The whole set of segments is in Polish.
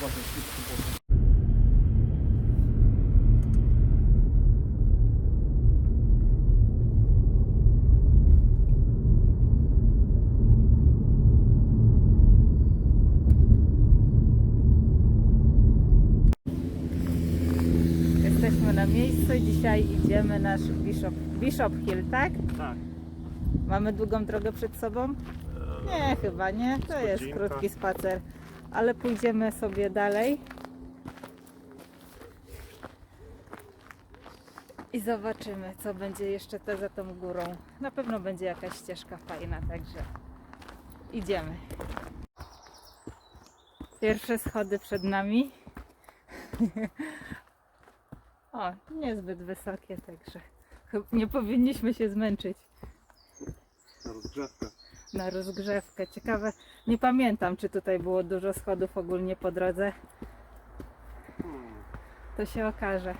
poszedł. Jesteśmy na miejscu i dzisiaj idziemy nasz Bishop, Bishop Hill, tak? Tak. Mamy długą drogę przed sobą? Nie, chyba nie. To jest godzinka. krótki spacer, ale pójdziemy sobie dalej. I zobaczymy, co będzie jeszcze te za tą górą. Na pewno będzie jakaś ścieżka fajna, także idziemy. Pierwsze schody przed nami. O, niezbyt wysokie, także nie powinniśmy się zmęczyć Na rozgrzewkę. Na rozgrzewkę. Ciekawe, nie pamiętam, czy tutaj było dużo schodów ogólnie po drodze. To się okaże.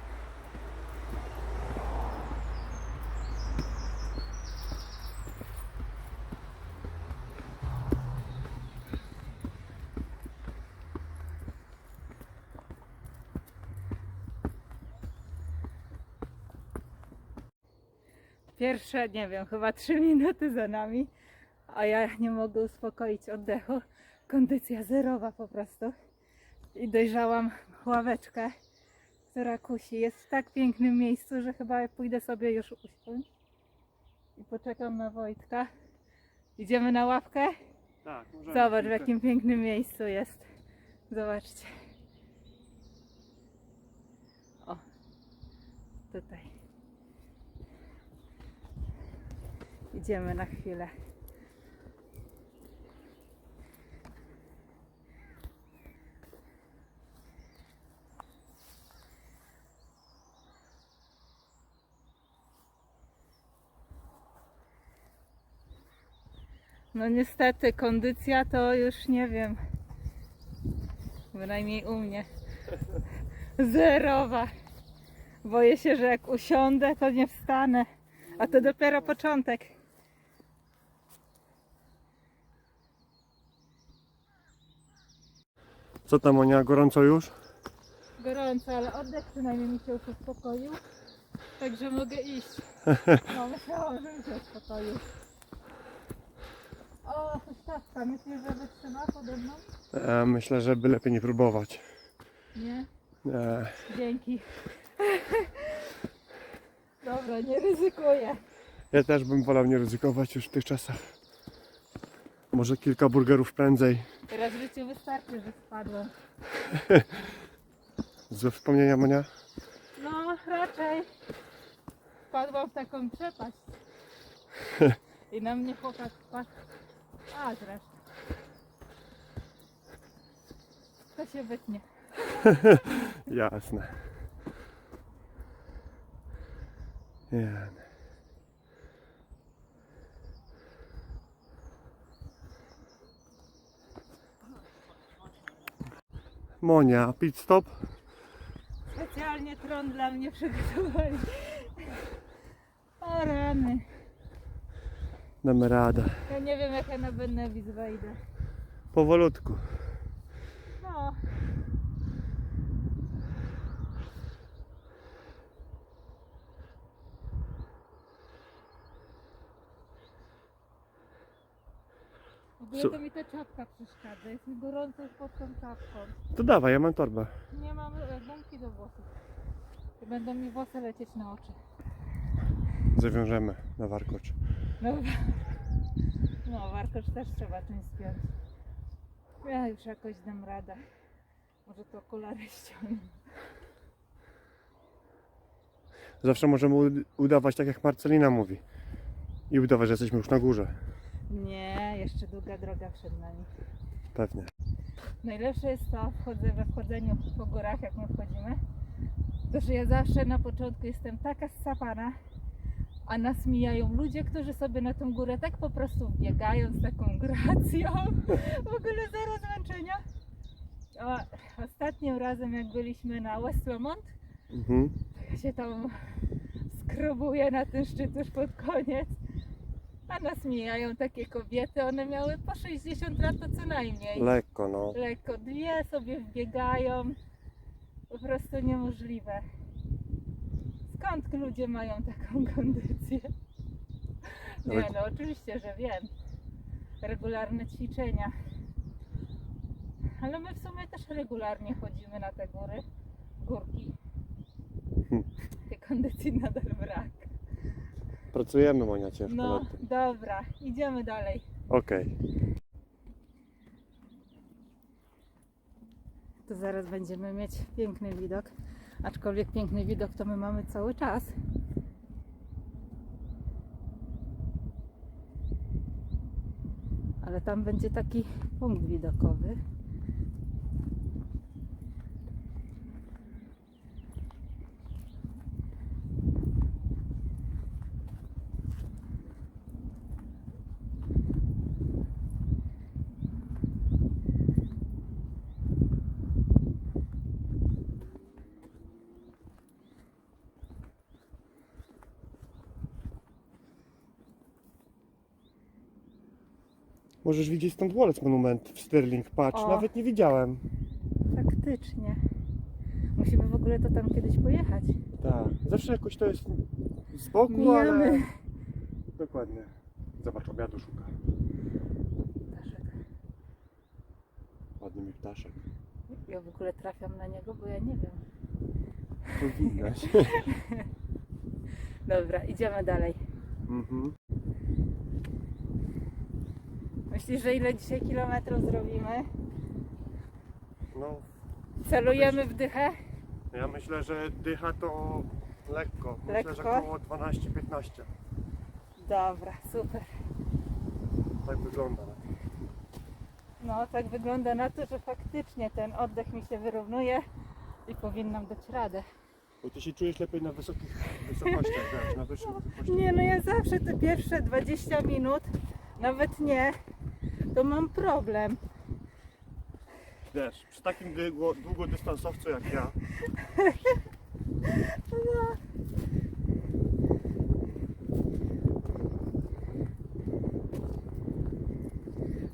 Pierwsze, nie wiem, chyba trzy minuty za nami, a ja nie mogę uspokoić oddechu. Kondycja zerowa po prostu. I dojrzałam ławeczkę, która kusi. Jest w tak pięknym miejscu, że chyba pójdę sobie już usiąść. I poczekam na Wojtka. Idziemy na ławkę? Tak, możemy. Zobacz w jakim pięknym miejscu jest. Zobaczcie. O, tutaj. Idziemy na chwilę. No niestety kondycja to już nie wiem. Bynajmniej u mnie. Zerowa. Boję się, że jak usiądę, to nie wstanę. A to dopiero początek. Co tam, Monia, gorąco już? Gorąco, ale oddech przynajmniej mi się już uspokoił. Także mogę iść. No myślałam, że mi się uspokoił. O, huśtawka. Myślisz, że wytrzyma pode mną? E, myślę, że by lepiej nie próbować. Nie? E, Dzięki. Dobra, nie ryzykuję. ja też bym wolał nie ryzykować już w tych czasach. Może kilka burgerów prędzej. Teraz w życiu wystarczy, że spadłem. Złe wspomnienia, Monia? No, raczej. Wpadłam w taką przepaść. I na mnie chłopak wpadł. A, zresztą. To się wytnie. Jasne. Jan. Monia, pit stop? Specjalnie tron dla mnie przygotowali. O rany. Damy radę. Ja nie wiem, jak ja na Bennewic wejdę. Powolutku. No. W ogóle to mi ta czapka przeszkadza. Jest mi gorąco już pod tą czapką. To dawaj, ja mam torbę. Nie mam e, gumki do włosów. Będą mi włosy lecieć na oczy. Zawiążemy na warkocz. No, no warkocz też trzeba czymś spiąć. Ja już jakoś dam radę. Może to okulary ściągnę. Zawsze możemy ud- udawać tak jak Marcelina mówi. I udawać, że jesteśmy już na górze. Nie, jeszcze długa droga przed nami. Pewnie. Najlepsze jest to wchodzę we wchodzeniu po górach, jak my wchodzimy, to że ja zawsze na początku jestem taka sapana, a nas mijają ludzie, którzy sobie na tą górę tak po prostu biegają z taką gracją. W ogóle zero zmęczenia. A ostatnim razem, jak byliśmy na West Lomond, Mhm. ja się tam skrobuję na ten szczyt już pod koniec. A nas mijają takie kobiety, one miały po 60 lat to co najmniej. Lekko, no. Lekko, dwie sobie wbiegają. Po prostu niemożliwe. Skąd ludzie mają taką kondycję? Nie no, oczywiście, że wiem. Regularne ćwiczenia. Ale my w sumie też regularnie chodzimy na te góry, górki. Hmm. Tej kondycji nadal brak. Pracujemy, Monia, ciężko No, nad tym. dobra, idziemy dalej. Okej. To zaraz będziemy mieć piękny widok. Aczkolwiek piękny widok to my mamy cały czas. Ale tam będzie taki punkt widokowy. Możesz widzieć stąd Wallace Monument w Stirling. Patrz, O. nawet nie widziałem. Faktycznie. Musimy w ogóle to tam kiedyś pojechać. Tak. Zawsze jakoś to jest z boku, ale... Mijamy. Dokładnie. Zobacz, obiadu szuka. Ptaszek. Ładny mi ptaszek. Ja w ogóle trafiam na niego, bo ja nie wiem. Powinnaś. Dobra, idziemy dalej. mhm. Myślisz, że ile dzisiaj kilometrów zrobimy? No, Celujemy w dychę? ja myślę, że dycha to lekko. Myślę, że Lekko? około 12-15. Dobra, super. Tak wygląda. No, tak wygląda na to, że faktycznie ten oddech mi się wyrównuje i powinnam dać radę. Bo ty się czujesz lepiej na wysokich wysokościach, wiesz, na wyższych wysokościach. Nie, no ja zawsze te pierwsze 20 minut, nawet nie, to mam problem. Wiesz, przy takim długo, długodystansowcu jak ja,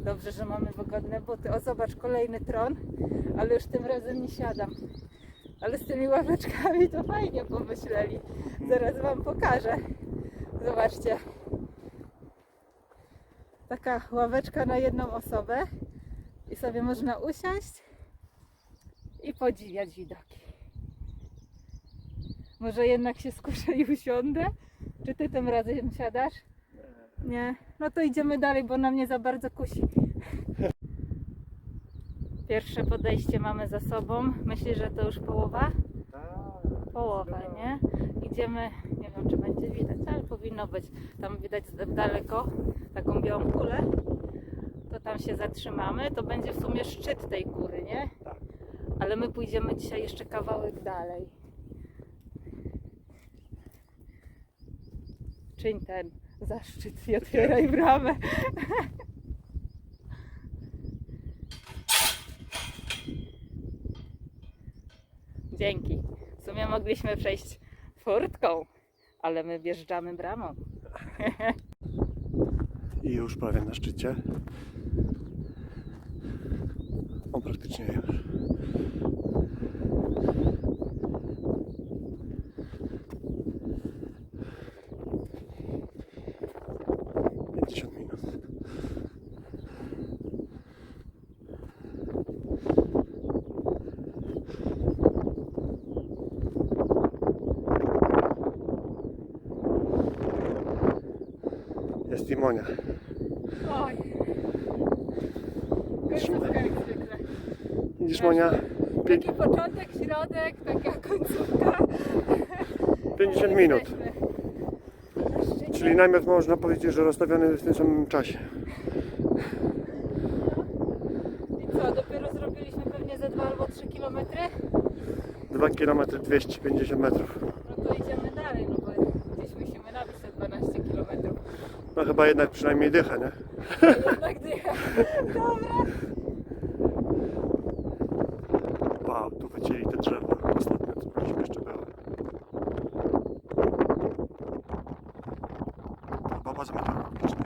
Dobrze, że mamy wygodne buty. O, zobacz, kolejny tron, ale już tym razem nie siadam. Ale z tymi ławeczkami to fajnie pomyśleli. Zaraz Wam pokażę. Zobaczcie. Taka ławeczka na jedną osobę i sobie można usiąść i podziwiać widoki. Może jednak się skuszę i usiądę? Czy Ty tym razem siadasz? Nie. No to idziemy dalej, bo na mnie za bardzo kusi. Pierwsze podejście mamy za sobą. Myślisz, że to już połowa? tak, Połowa, nie? Idziemy, wiem czy będzie widać, ale powinno być. Tam widać daleko taką białą kulę. To tam się zatrzymamy. To będzie w sumie szczyt tej góry, nie? Tak. Ale my pójdziemy dzisiaj jeszcze kawałek dalej. Czyń ten zaszczyt i otwieraj bramę. Dzięki. W sumie mogliśmy przejść furtką, ale my wjeżdżamy bramą. I już prawie na szczycie. On praktycznie już. Pięćdziesiąt minut. Jest Timonia. Oj. Zwykle. Widzisz Monia? Taki początek, środek, taka końcówka. 50 minut. Czyli namiot można powiedzieć, że rozstawiony w tym samym czasie. I co, dopiero zrobiliśmy pewnie ze 2 albo 3 kilometry? 2 km 250 metrów. No to idziemy dalej, no bo gdzieś musimy nabić te 12 kilometrów. Chyba jednak przynajmniej dycha, nie? Jednak dycha. Dobra. Wow, tu wycięli te drzewa. Ostatnio co byliśmy jeszcze były. Baba z meteorologicznej.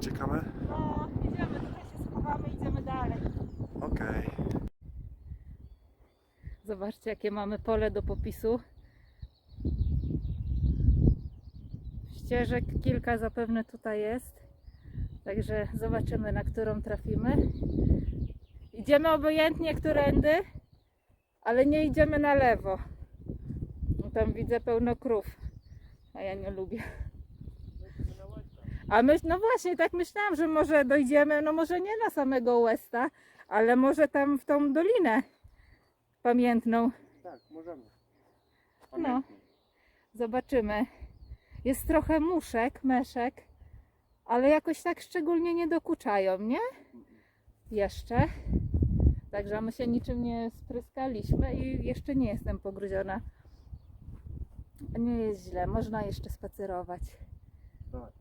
czekamy? No, idziemy, tutaj się schowamy, idziemy dalej. Okej. Zobaczcie, jakie mamy pole do popisu. Ścieżek kilka zapewne tutaj jest. Także zobaczymy, na którą trafimy. Idziemy obojętnie którędy, ale nie idziemy na lewo. Bo Tam widzę pełno krów, a ja nie lubię. A my, no właśnie, tak myślałam, że może dojdziemy, no może nie na samego Westa, ale może tam w tą dolinę pamiętną. Tak, możemy. No. Zobaczymy. Jest trochę muszek, meszek, ale jakoś tak szczególnie nie dokuczają, nie? Jeszcze. Także my się niczym nie spryskaliśmy i jeszcze nie jestem pogryziona. Nie jest źle, można jeszcze spacerować. Dawaj.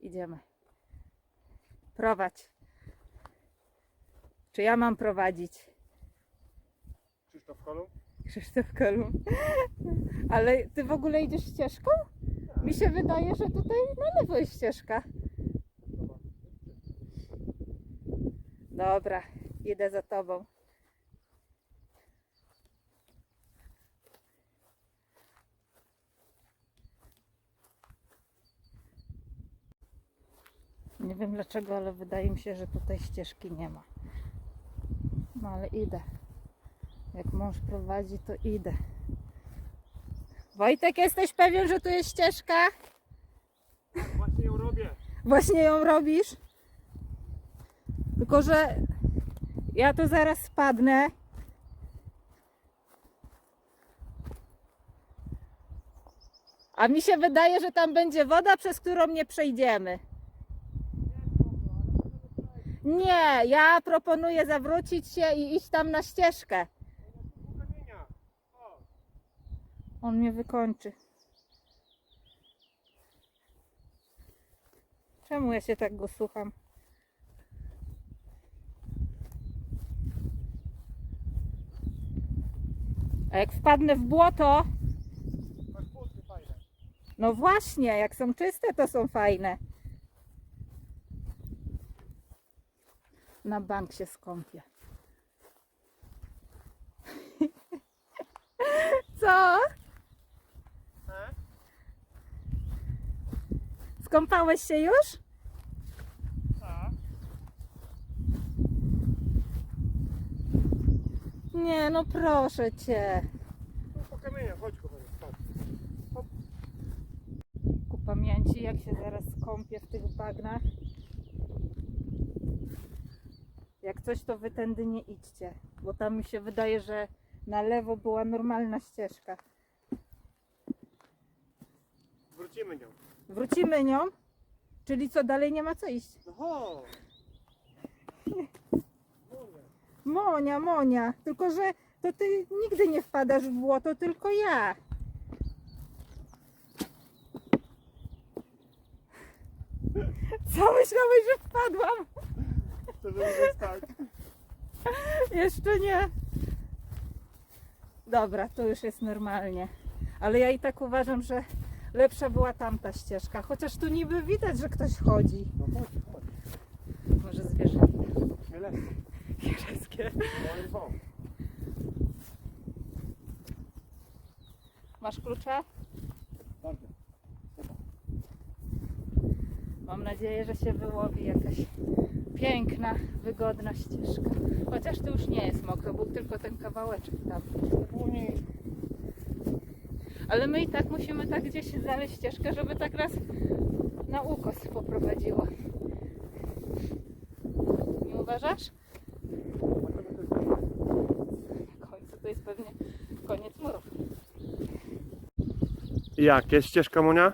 Idziemy. Prowadź. Czy ja mam prowadzić? Krzysztof Kolumb? Krzysztof Kolumb. Ale ty w ogóle idziesz ścieżką? Mi się wydaje, że tutaj na lewo jest ścieżka. Dobra, idę za tobą. Nie wiem dlaczego, ale wydaje mi się, że tutaj ścieżki nie ma. No ale idę. Jak mąż prowadzi, to idę. Wojtek, jesteś pewien, że tu jest ścieżka? Właśnie ją robię. Właśnie ją robisz? Tylko, że ja tu zaraz spadnę. A mi się wydaje, że tam będzie woda, przez którą nie przejdziemy. Nie, ja proponuję zawrócić się i iść tam na ścieżkę. kamienia. O. On mnie wykończy. Czemu ja się tak go słucham? A jak wpadnę w błoto, no właśnie, jak są czyste, to są fajne. Na bank się skąpię. Co? E? Skąpałeś się już? A? Nie, no proszę cię. Tu po kamieniach, chodź kochanie. Ku pamięci, jak się zaraz kąpię w tych bagnach. Jak coś, to wy tędy nie idźcie, bo tam mi się wydaje, że na lewo była normalna ścieżka. Wrócimy nią. Wrócimy nią, czyli co, dalej nie ma co iść. No chodź. Monia, Monia, tylko że to ty nigdy nie wpadasz w błoto, tylko ja. Co myślałeś, że wpadłam? To żeby tak. Jeszcze nie. Dobra, to już jest normalnie. Ale ja i tak uważam, że lepsza była tamta ścieżka. Chociaż tu niby widać, że ktoś chodzi. No chodź, chodź. Może zwierzęta. I wąt. Masz? Bardzo. Mam nadzieję, że się wyłowi jakaś piękna, wygodna ścieżka. Chociaż tu już nie jest mokro, był tylko ten kawałeczek tam. Ale my i tak musimy tak gdzieś znaleźć ścieżkę, żeby tak raz na ukos poprowadziło. Nie uważasz? Na końcu to jest pewnie koniec murów. Jak? Jest ścieżka Monia?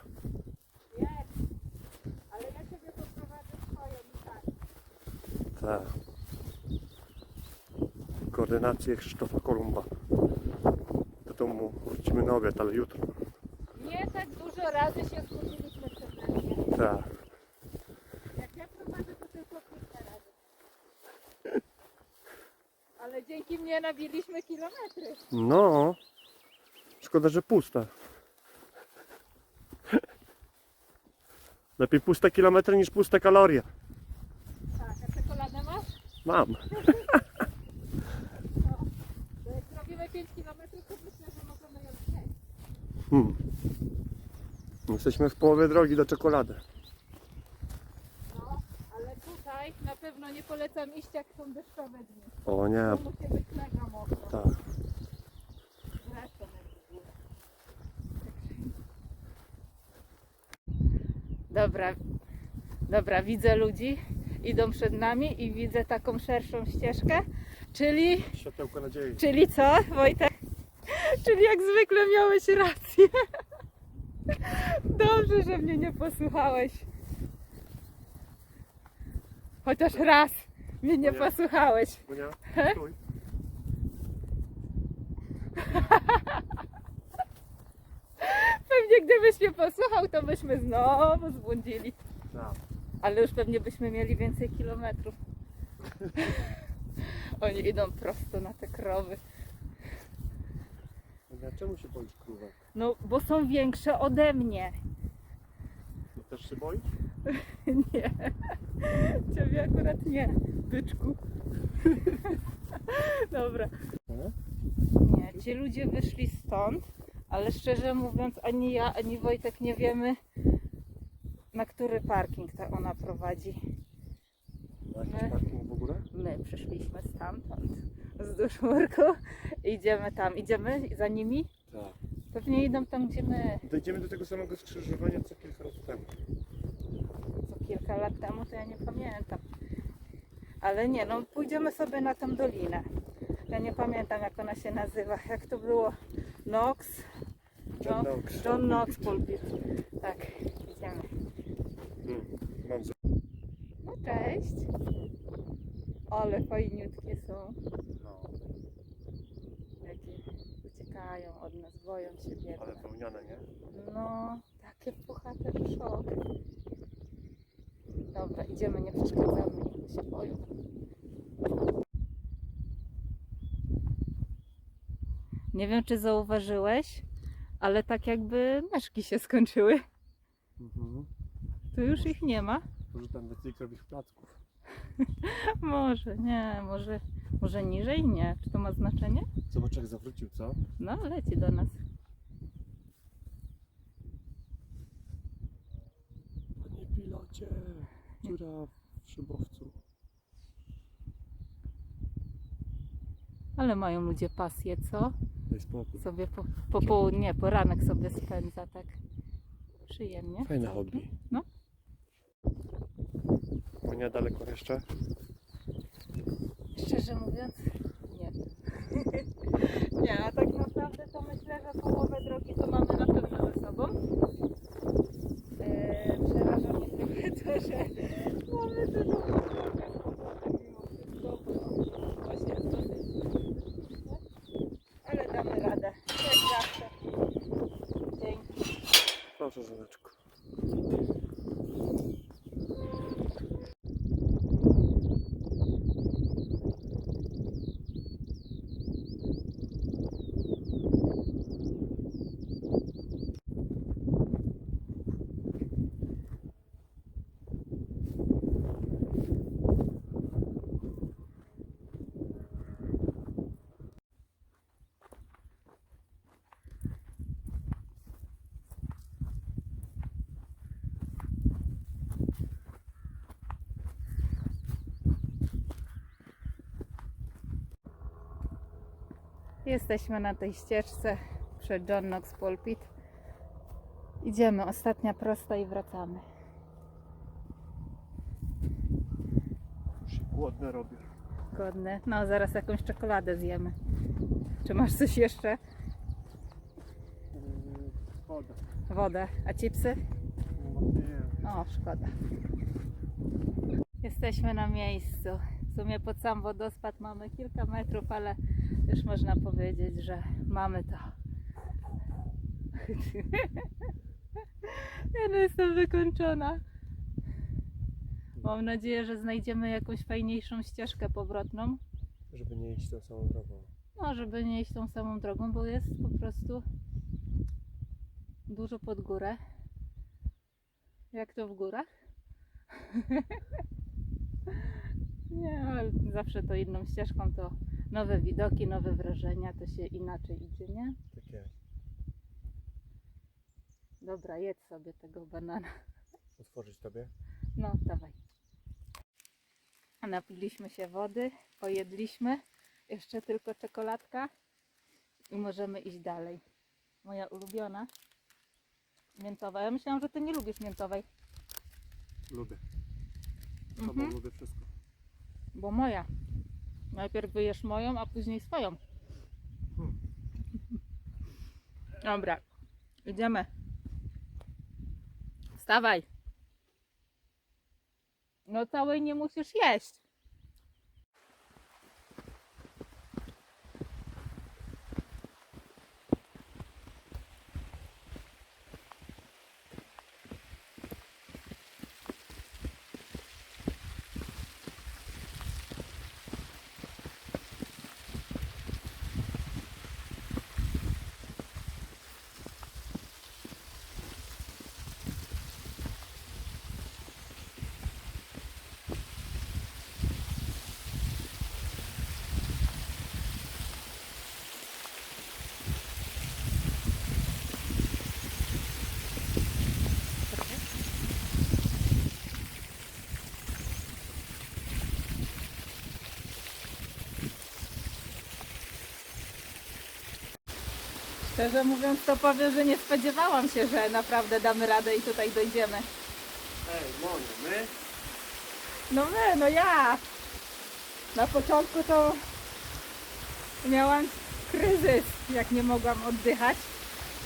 Jest, ale ja Ciebie poprowadzę swoją i tak. Tak. Koordynacje Krzysztofa Kolumba. Do domu wrócimy na obiad, ale jutro. Nie tak dużo razy się zbudziliśmy przed nami. Tak. Jak ja prowadzę, to tylko kilka razy. Ale dzięki mnie nabiliśmy kilometry. No. Szkoda, że pusta. Lepiej puste kilometry niż puste kalorie. Mam. Jak zrobimy 5 km, to myślę, że możemy ją przejść. Hmm. Jesteśmy w połowie drogi do czekolady. No, ale tutaj na pewno nie polecam iść jak są deszczowe dni. O nie, To musi być mega mokro. tak. Dobra, dobra, widzę ludzi, idą przed nami i widzę taką szerszą ścieżkę, czyli, Światełko nadziei. czyli co Wojtek? Czyli jak zwykle miałeś rację. Dobrze, że mnie nie posłuchałeś. Chociaż raz mnie nie Nie. posłuchałeś. Stój. Pewnie gdybyś mnie posłuchał, to byśmy znowu zbłądzili. Tak. Ale już pewnie byśmy mieli więcej kilometrów. Oni idą prosto na te krowy. Czemu się boisz krówek? No, bo są większe ode mnie. No też się boisz? Nie. Ciebie akurat nie, byczku. Dobra. Nie? Nie, ci ludzie wyszli stąd, ale szczerze mówiąc, ani ja, ani Wojtek nie wiemy, na który parking ta ona prowadzi. Na jakiś Nie. parking w ogóle? My przyszliśmy stamtąd, wzdłuż murku. Idziemy tam, idziemy za nimi. Tak. Pewnie idą tam, gdzie my. Dojdziemy do tego samego skrzyżowania co kilka lat temu. Co kilka lat temu, to ja nie pamiętam. Ale nie, no pójdziemy sobie na tą dolinę. Ja nie pamiętam, jak ona się nazywa. Jak to było? Knox? John No, Knox. John Knox Pulpit. Tak, idziemy. Hmm. Mam. No cześć. Ale fajniutkie są. no, Jakie uciekają od nas, boją się biedne. ale wełniane, nie? No, takie puchate szok. Dobra, idziemy, nie przeszkadzamy, niech się boją. Nie wiem, czy zauważyłeś, ale tak jakby meszki się skończyły. Mhm. Tu już ich nie ma. Może tam więcej krowych placków. Może, nie, może, może niżej? Nie. Czy to ma znaczenie? Zobacz jak zawrócił, co? No, leci do nas. Panie pilocie, dziura w szybowcu. Ale mają ludzie pasję, co? Daj spokój. Sobie po, po południe, poranek sobie spędza tak przyjemnie. Fajne hobby. No. Monia daleko jeszcze? Szczerze mówiąc, nie. nie, a tak naprawdę to myślę, że połowę drogi to mamy na pewno ze sobą. Eee, przeraża mnie trochę to, że mamy dużo drogę. Ale damy radę. Jak zawsze. Dzięki. Proszę, żoneczko. Jesteśmy na tej ścieżce przed John Knox Pulpit. Idziemy, ostatnia prosta i wracamy. Już się głodne robię. Godne. No, zaraz jakąś czekoladę zjemy. Czy masz coś jeszcze? Yy, Woda. Wodę. A chipsy? No, nie. O, szkoda. Jesteśmy na miejscu. W sumie pod sam wodospad mamy kilka metrów, ale już można powiedzieć, że mamy to. Ja no jestem wykończona. Mam nadzieję, że znajdziemy jakąś fajniejszą ścieżkę powrotną. Żeby nie iść tą samą drogą. No, żeby nie iść tą samą drogą, bo jest po prostu dużo pod górę. Jak to w górach? Nie, ale zawsze to inną ścieżką to nowe widoki, nowe wrażenia, to się inaczej idzie, nie? Tak jest. Dobra, jedz sobie tego banana. Otworzyć tobie? No, dawaj. Napiliśmy się wody, pojedliśmy. Jeszcze tylko czekoladka i możemy iść dalej. Moja ulubiona. Miętowa. Ja myślałam, że ty nie lubisz miętowej. Lubię. Mhm. lubię wszystko. Bo moja. Najpierw wyjesz moją, a później swoją. Dobra, idziemy. Wstawaj. No całej nie musisz jeść. Szczerze mówiąc, to powiem, że nie spodziewałam się, że naprawdę damy radę i tutaj dojdziemy. Ej, Moniu, my? No my, no ja. Na początku to miałam kryzys, jak nie mogłam oddychać,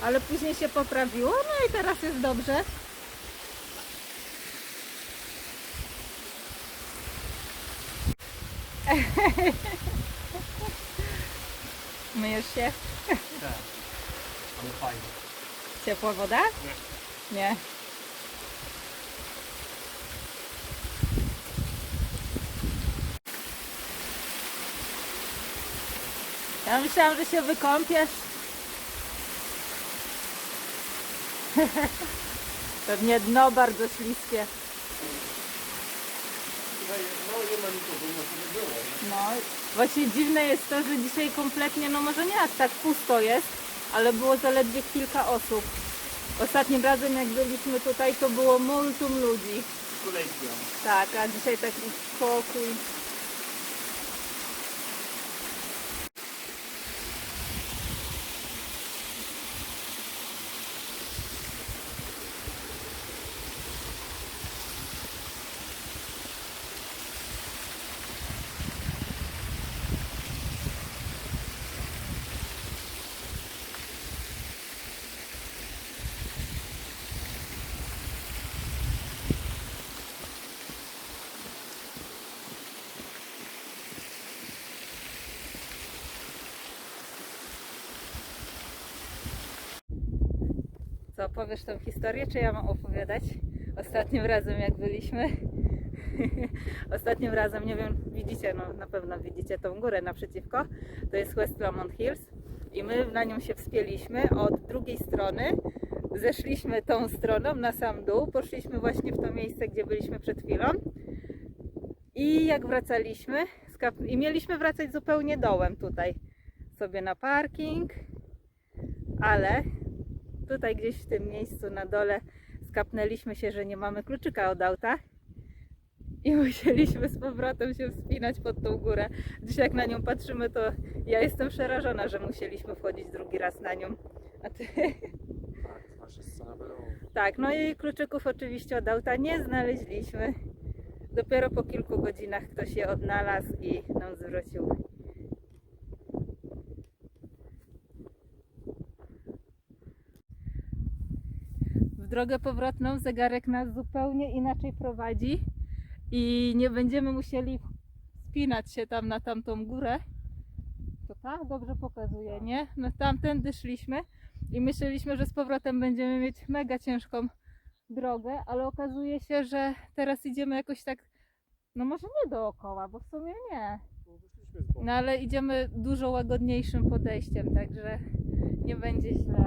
ale później się poprawiło, no i teraz jest dobrze. Myjesz się? Tak. Ale fajnie. Ciepła woda? Nie. Nie. Ja myślałam, że się wykąpiesz. Pewnie dno bardzo śliskie. No no. No, właśnie dziwne jest to, że dzisiaj kompletnie, no może nie aż tak pusto jest, ale było zaledwie kilka osób. Ostatnim razem jak byliśmy tutaj, to było multum ludzi. Kolejki. Tak, a dzisiaj taki spokój. Opowiesz tą historię, czy ja mam opowiadać? Ostatnim razem jak byliśmy, ostatnim razem, nie wiem, widzicie, no na pewno widzicie tą górę naprzeciwko, to jest West Lomond Hills i my na nią się wspięliśmy. Od drugiej strony, zeszliśmy tą stroną na sam dół, poszliśmy właśnie w to miejsce, gdzie byliśmy przed chwilą. I jak wracaliśmy, i mieliśmy wracać zupełnie dołem tutaj, sobie na parking, ale tutaj gdzieś w tym miejscu na dole skapnęliśmy się, że nie mamy kluczyka od auta i musieliśmy z powrotem się wspinać pod tą górę. Dzisiaj jak na nią patrzymy, to ja jestem przerażona, że musieliśmy wchodzić drugi raz na nią. A ty? Tak. Tak, no i kluczyków oczywiście od auta nie znaleźliśmy. Dopiero po kilku godzinach ktoś je odnalazł i nam zwrócił. Drogę powrotną zegarek nas zupełnie inaczej prowadzi i nie będziemy musieli spinać się tam na tamtą górę. To tak dobrze pokazuje, nie? No tamtędy szliśmy i myśleliśmy, że z powrotem będziemy mieć mega ciężką drogę, ale okazuje się, że teraz idziemy jakoś tak, no może nie dookoła, bo w sumie nie. Boku. No ale idziemy dużo łagodniejszym podejściem, także nie będzie źle.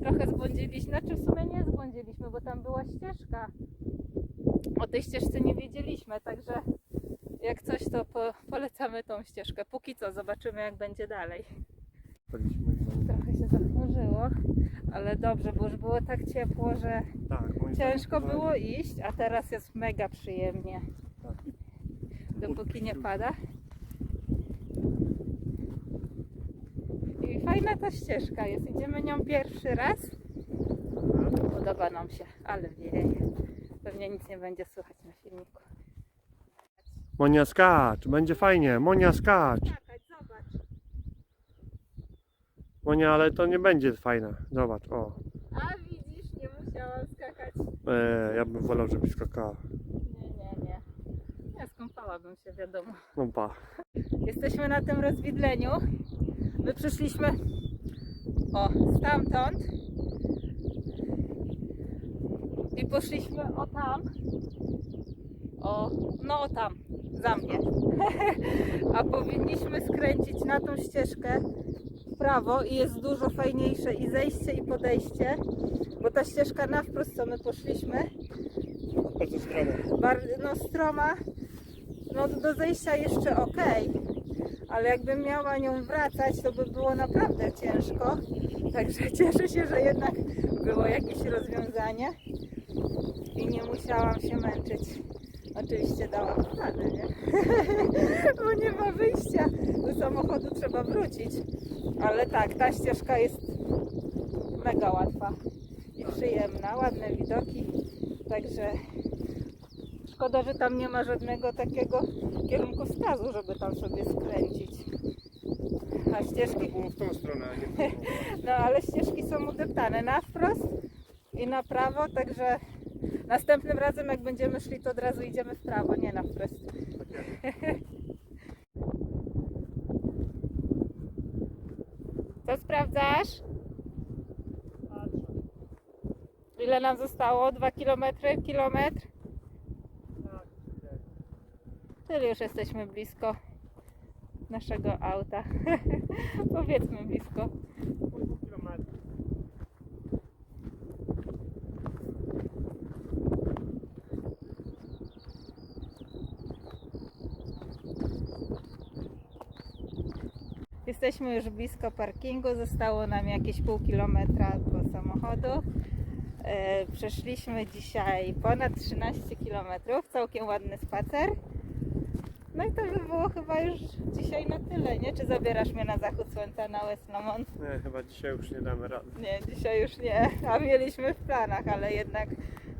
Trochę zbłądziliśmy, znaczy w sumie nie zbłądziliśmy, bo tam była ścieżka. O tej ścieżce nie wiedzieliśmy, także Jak coś, to po, polecamy tą ścieżkę. Póki co, zobaczymy jak będzie dalej. Trochę się zachmurzyło, ale dobrze, bo już było tak ciepło, że Tak, ciężko było iść, a teraz jest mega przyjemnie, Tak. dopóki nie pada. I fajna ta ścieżka jest. Idziemy nią pierwszy raz. Podoba nam się, ale wieje. Pewnie nic nie będzie słychać na filmiku. Monia skacz, będzie fajnie. Monia skacz. Zobacz. Monia, ale to nie będzie fajne. Zobacz, o. A widzisz, nie musiałam skakać. E, ja bym wolał, żebyś skakała. Nie, nie, nie. Ja skąpałabym się, wiadomo. No pa. Jesteśmy na tym rozwidleniu. My przyszliśmy o stamtąd. I poszliśmy o tam. O, no o tam, za mnie. A powinniśmy skręcić na tą ścieżkę w prawo i jest dużo fajniejsze i zejście i podejście, bo ta ścieżka na wprost, co my poszliśmy, Bardzo bardzo no, stroma, no do zejścia jeszcze ok, ale jakbym miała nią wracać, to by było naprawdę ciężko. Także cieszę się, że jednak było jakieś rozwiązanie i nie musiałam się męczyć. Oczywiście dałam radę, nie? Bo nie ma wyjścia. Do samochodu trzeba wrócić. Ale tak, ta ścieżka jest mega łatwa i przyjemna, ładne widoki. Także Szkoda, że tam nie ma żadnego takiego kierunkowskazu, żeby tam sobie skręcić. A To ścieżki, było w tą stronę, a nie w no ale ścieżki są udeptane na wprost i na prawo, także następnym razem jak będziemy szli, to od razu idziemy w prawo, nie na wprost. Co sprawdzasz? Ile nam zostało? Dwa kilometry? Kilometr? Tyle już jesteśmy blisko naszego auta. Powiedzmy blisko. Jesteśmy już blisko parkingu. Zostało nam jakieś pół kilometra do samochodu. E, przeszliśmy dzisiaj ponad 13 kilometrów. Całkiem ładny spacer. No i to by było chyba już dzisiaj na tyle, nie? Czy zabierasz mnie na zachód słońca na West Lamont? Nie, chyba dzisiaj już nie damy rady. Nie, dzisiaj już nie, a mieliśmy w planach, ale jednak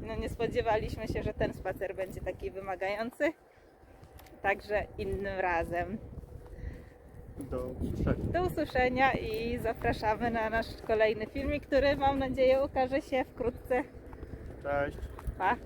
no, nie spodziewaliśmy się, że ten spacer będzie taki wymagający. Także innym razem. Do usłyszenia. Do usłyszenia i zapraszamy na nasz kolejny filmik, który mam nadzieję ukaże się wkrótce. Cześć. Pa!